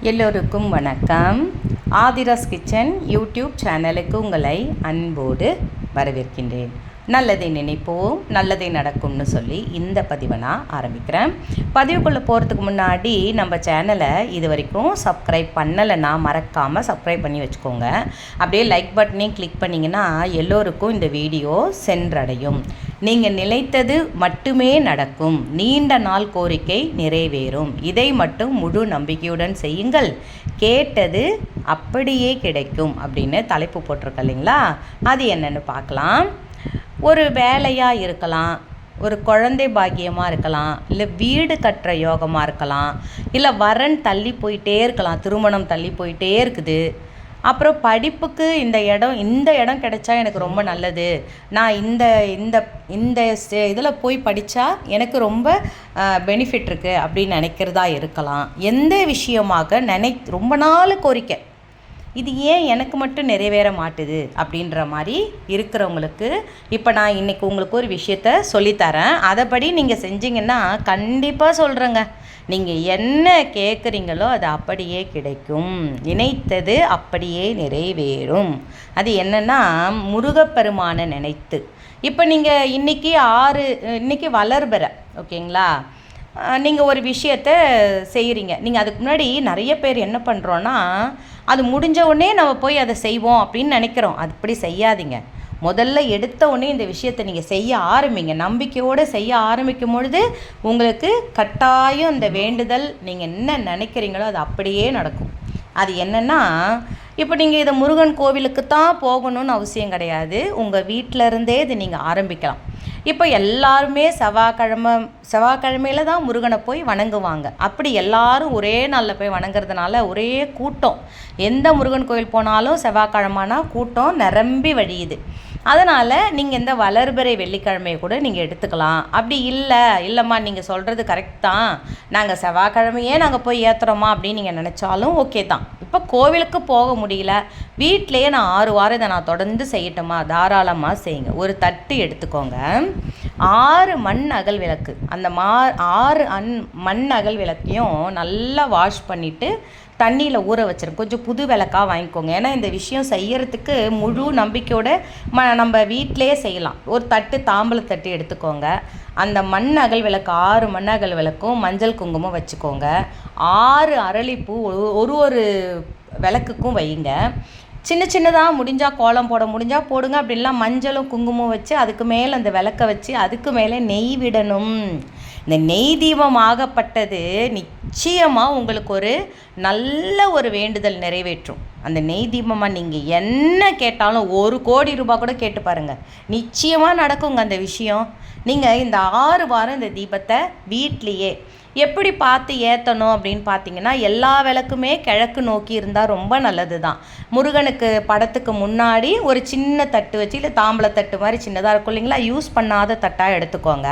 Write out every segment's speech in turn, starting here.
எல்லோருக்கும் வணக்கம். Aadhira's kitchen YouTube சேனலுக்கு உங்களை அன்போடு வரவேற்கின்றேன். நல்லதை நினைப்போம் நல்லதே நடக்கும்னு சொல்லி இந்த பதிவை நான் ஆரம்பிக்கிறேன். பதிவுக்குள்ளே போகிறதுக்கு முன்னாடி நம்ம சேனலை இது வரைக்கும் சப்ஸ்கிரைப் பண்ணலைன்னா மறக்காமல் சப்ஸ்கிரைப் பண்ணி வச்சுக்கோங்க. அப்படியே லைக் பட்டனையும் கிளிக் பண்ணிங்கன்னா எல்லோருக்கும் இந்த வீடியோ சென்றடையும். நீங்கள் நினைத்தது மட்டுமே நடக்கும். நீண்ட நாள் கோரிக்கை நிறைவேறும். இதை மட்டும் முழு நம்பிக்கையுடன் செய்யுங்கள். கேட்டது அப்படியே கிடைக்கும் அப்படின்னு தலைப்பு போட்டிருக்க இல்லைங்களா? அது என்னென்னு பார்க்கலாம். ஒரு வேலையாக இருக்கலாம் ஒரு குழந்தை பாக்கியமாக இருக்கலாம் இல்லை வீடு கட்டுற யோகமாக இருக்கலாம் இல்லை வரன் தள்ளி போயிட்டே இருக்கலாம் திருமணம் தள்ளி போயிட்டே இருக்குது. அப்புறம் படிப்புக்கு இந்த இடம் இந்த இடம் கிடைச்சா எனக்கு ரொம்ப நல்லது. நான் இந்த இந்த இந்த இதில் போய் படித்தா எனக்கு ரொம்ப பெனிஃபிட் இருக்குது அப்படின்னு நினைக்கிறதா இருக்கலாம். எந்த விஷயமாக நினை ரொம்ப நாள் கோரிக்கை. இது ஏன் எனக்கு மட்டும் நிறைவேற மாட்டுது அப்படின்ற மாதிரி இருக்கிறவங்களுக்கு இப்போ நான் இன்றைக்கி உங்களுக்கு ஒரு விஷயத்த சொல்லித்தரேன். அதைப்படி நீங்கள் செஞ்சீங்கன்னா கண்டிப்பாக சொல்கிறேங்க நீங்கள் என்ன கேட்குறீங்களோ அது அப்படியே கிடைக்கும். நினைத்தது அப்படியே நிறைவேறும். அது என்னென்னா முருகப்பெருமானை நினைத்து. இப்போ நீங்கள் இன்றைக்கி ஆறு இன்றைக்கி வளர்பெற ஓகேங்களா? நீங்கள் ஒரு விஷயத்த செய்கிறீங்க நீங்கள் அதுக்கு முன்னாடி நிறைய பேர் என்ன பண்ணுறோன்னா அது முடிஞ்ச உடனே நம்ம போய் அதை செய்வோம் அப்படின்னு நினைக்கிறோம். அப்படி செய்யாதீங்க. முதல்ல எடுத்த உடனே இந்த விஷயத்தை நீங்கள் செய்ய ஆரம்பிங்க. நம்பிக்கையோடு செய்ய ஆரம்பிக்கும் பொழுது உங்களுக்கு கட்டாயம் இந்த வேண்டுதல் நீங்கள் என்ன நினைக்கிறீங்களோ அது அப்படியே நடக்கும். அது என்னென்னா இப்போ நீங்கள் இதை முருகன் கோவிலுக்கு தான் போகணும்னு அவசியம் கிடையாது. உங்கள் வீட்டிலருந்தே இது நீங்கள் ஆரம்பிக்கலாம். இப்போ எல்லாருமே செவ்வாய்க்கிழமை செவ்வாய்க்கிழமையில தான் முருகனை போய் வணங்குவாங்க. அப்படி எல்லாரும் ஒரே நாளில் போய் வணங்குறதுனால ஒரே கூட்டம். எந்த முருகன் கோயில் போனாலும் செவ்வாய்க்கிழமானா கூட்டம் நிரம்பி வழியுது. அதனால் நீங்கள் இந்த வளர்பிறை வெள்ளிக்கிழமையை கூட நீங்கள் எடுத்துக்கலாம். அப்படி இல்லை இல்லைம்மா நீங்கள் சொல்கிறது கரெக்ட் தான். நாங்கள் செவ்வாய்க்கிழமையே நாங்கள் போய் ஏற்றுறோமா அப்படின்னு நீங்கள் நினச்சாலும் ஓகே தான். இப்போ கோவிலுக்கு போக முடியல. வீட்டிலையே நான் ஆறு வாரம் இதை நான் தொடர்ந்து செய்யட்டுமா? தாராளமாக செய்யுங்க. ஒரு தட்டு எடுத்துக்கோங்க. ஆறு மண் அகல் விளக்கு. அந்த மா ஆறு அன் மண் அகல் விளக்கையும் நல்லா வாஷ் பண்ணிவிட்டு தண்ணியில் ஊற வச்சிருக்கோம் கொஞ்சம் புது விளக்காக வாங்கிக்கோங்க. ஏன்னா இந்த விஷயம் செய்யறதுக்கு முழு நம்பிக்கையோட ம நம்ம வீட்டிலே செய்யலாம். ஒரு தட்டு தாம்பல தட்டு எடுத்துக்கோங்க. அந்த மண் அகல் விளக்கு ஆறு மண் அகல் விளக்கும் மஞ்சள் குங்குமம் வச்சுக்கோங்க. ஆறு அரளிப்பூ ஒரு ஒரு விளக்குக்கும் வைங்க. சின்ன சின்னதாக முடிஞ்சால் கோலம் போட முடிஞ்சால் போடுங்க. அப்படின்லாம் மஞ்சளும் குங்குமம் வச்சு அதுக்கு மேலே அந்த விளக்க வச்சு அதுக்கு மேலே நெய் விடணும். இந்த நெய் தீபம் ஆகப்பட்டது நிச்சயமாக உங்களுக்கு ஒரு நல்ல ஒரு வேண்டுதல் நிறைவேற்றும். அந்த நெய் தீபமாக நீங்கள் என்ன கேட்டாலும் ஒரு கோடி ரூபாய் கூட கேட்டு பாருங்கள் நிச்சயமாக நடக்குங்க அந்த விஷயம். நீங்கள் இந்த ஆறு வாரம் இந்த தீபத்தை வீட்லேயே எப்படி பார்த்து ஏற்றணும் அப்படின்னு பார்த்தீங்கன்னா எல்லா விளக்குமே கிழக்கு நோக்கி இருந்தால் ரொம்ப நல்லது தான் முருகனுக்கு படத்துக்கு முன்னாடி ஒரு சின்ன தட்டு வச்சு இல்லை தாம்பளத்தட்டு மாதிரி சின்னதாக இருக்கும் இல்லைங்களா? யூஸ் பண்ணாத தட்டாக எடுத்துக்கோங்க.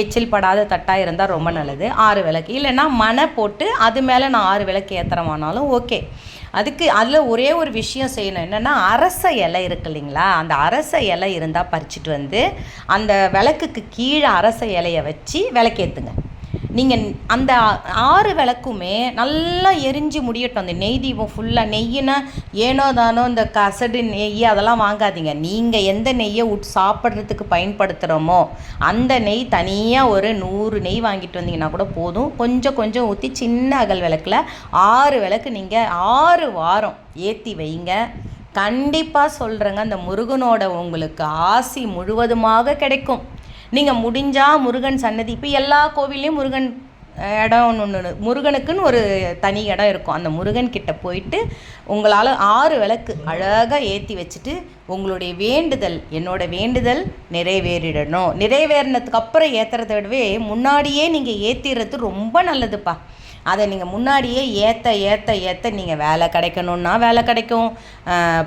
எச்சில் படாத தட்டாக இருந்தால் ரொம்ப நல்லது. ஆறு விளக்கு. இல்லைன்னா மனை போட்டு அது மேலே நான் ஆறு விளக்கு ஏற்றுறமானாலும் ஓகே அதுக்கு அதில் ஒரே ஒரு விஷயம் செய்யணும். என்னென்னா அரச இலை இருக்கு இல்லைங்களா? அந்த அரச இலை இருந்தால் பறிச்சுட்டு வந்து அந்த விளக்குக்கு கீழே அரச இலையை வச்சு விளக்கேற்றுங்க நீங்கள் அந்த ஆறு விளக்குமே நல்லா எரிஞ்சு முடியட்டும். அந்த நெய் தீபம் ஃபுல்லாக நெய்யினா ஏனோ தானோ இந்த கசடு நெய் அதெல்லாம் வாங்காதீங்க. நீங்கள் எந்த நெய்யை உட் சாப்பிட்றதுக்கு பயன்படுத்துகிறோமோ அந்த நெய் தனியாக ஒரு நூறு நெய் வாங்கிட்டு வந்தீங்கன்னா கூட போதும். கொஞ்சம் கொஞ்சம் ஊற்றி சின்ன அகல் விளக்கில் ஆறு விளக்கு நீங்கள் ஆறு வாரம் ஏற்றி வைங்க. கண்டிப்பாக சொல்கிறேங்க அந்த முருகனோட உங்களுக்கு ஆசி முழுவதுமாக கிடைக்கும். நீங்கள் முடிஞ்சால் முருகன் சன்னதி. இப்போ எல்லா கோவில்லையும் முருகன் இடம் ஒன்று ஒன்று முருகனுக்குன்னு ஒரு தனி இடம் இருக்கும். அந்த முருகன் கிட்ட போயிட்டு உங்களால் ஆறு விளக்கு அழகாக ஏற்றி வச்சுட்டு உங்களுடைய வேண்டுதல் என்னோட வேண்டுதல் நிறைவேறிடணும். நிறைவேறினதுக்கு அப்புறம் ஏற்றுறத விடவே முன்னாடியே நீங்கள் ஏற்றிடுறது ரொம்ப நல்லதுப்பா. அதை நீங்கள் முன்னாடியே ஏற்ற ஏற்ற ஏற்ற நீங்கள் வேலை கிடைக்கணுன்னா வேலை கிடைக்கும்.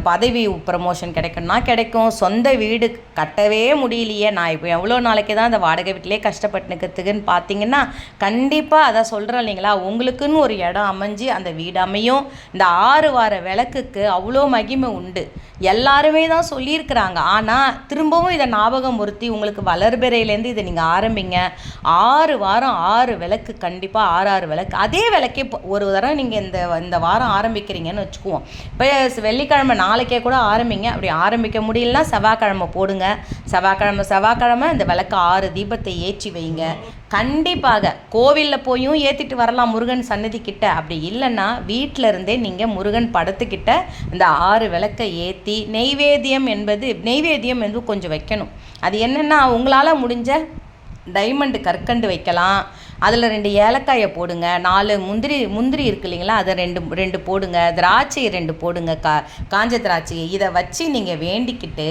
பதவி ப்ரமோஷன் கிடைக்கணும்னா கிடைக்கும். சொந்த வீடு கட்டவே முடியலையே. நான் இப்போ எவ்வளோ நாளைக்கு தான் அந்த வாடகை வீட்டிலே கஷ்டப்பட்டுக்கிறதுக்குன்னு பார்த்தீங்கன்னா கண்டிப்பாக அதை சொல்கிறேன் இல்லைங்களா? உங்களுக்குன்னு ஒரு இடம் அமைஞ்சு அந்த வீடு அமையும். இந்த ஆறு வார விளக்குக்கு அவ்வளோ மகிமை உண்டு. எல்லாருமே தான் சொல்லியிருக்கிறாங்க. ஆனால் திரும்பவும் இதை ஞாபகம் உறுத்தி உங்களுக்கு வளர்பிறையிலேருந்து இதை நீங்கள் ஆரம்பிங்க. ஆறு வாரம் ஆறு விளக்கு கண்டிப்பாக ஆறு ஆறு விளக்கு. அதே விளக்கே ஒரு தடவை நீங்கள் இந்த இந்த வாரம் ஆரம்பிக்கிறீங்கன்னு வச்சுக்குவோம். இப்போ வெள்ளிக்கிழமை நாளைக்கே கூட ஆரம்பிங்க. அப்படி ஆரம்பிக்க முடியலனா செவ்வாய்க்கிழமை போடுங்க. செவ்வாய்க்கிழமை செவ்வாய்க்கிழமை இந்த விளக்கு ஆறு தீபத்தை ஏற்றி வைங்க. கண்டிப்பாக கோவிலில் போயும் ஏற்றிட்டு வரலாம் முருகன் சன்னதி கிட்ட. அப்படி இல்லைன்னா வீட்டில் இருந்தே நீங்கள் முருகன் படத்துக்கிட்ட இந்த ஆறு விளக்கை ஏற்றி நெய்வேத்தியம் என்பது நெய்வேத்தியம் என்பது கொஞ்சம் வைக்கணும். அது என்னென்னா உங்களால் முடிஞ்ச டைமண்டு கற்கண்டு வைக்கலாம். அதில் ரெண்டு ஏலக்காயை போடுங்க. நாலு முந்திரி முந்திரி இருக்கு இல்லைங்களா? அதை ரெண்டு ரெண்டு போடுங்க. திராட்சை ரெண்டு போடுங்க. கா காஞ்ச திராட்சை இதை வச்சு நீங்கள் வேண்டிக்கிட்டு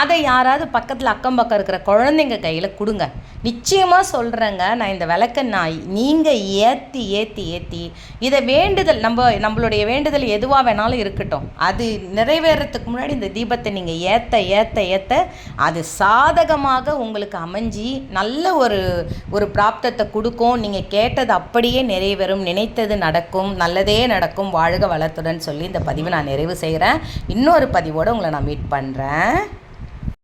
அதை யாராவது பக்கத்தில் அக்கம் பக்கம் இருக்கிற குழந்தைங்க கையில் கொடுங்க. நிச்சயமாக சொல்கிறேங்க நான் இந்த விளக்கை நான் நீங்கள் ஏற்றி ஏற்றி ஏற்றி இதை வேண்டுதல் நம்ம நம்மளுடைய வேண்டுதல் எதுவாக வேணாலும் இருக்கட்டும். அது நிறைவேறத்துக்கு முன்னாடி இந்த தீபத்தை நீங்கள் ஏற்ற ஏற்ற ஏற்ற அது சாதகமாக உங்களுக்கு அமைஞ்சி நல்ல ஒரு ஒரு பிராப்தத்தை கொடுக்கும். நீங்கள் கேட்டது அப்படியே நிறைவேறும். நினைத்தது நடக்கும். நல்லதே நடக்கும். வாழ்க வளத்துடன் சொல்லி இந்த பதிவை நான் நிறைவு செய்கிறேன். இன்னொரு பதிவோடு உங்களை நான் மீட் பண்ணுறேன்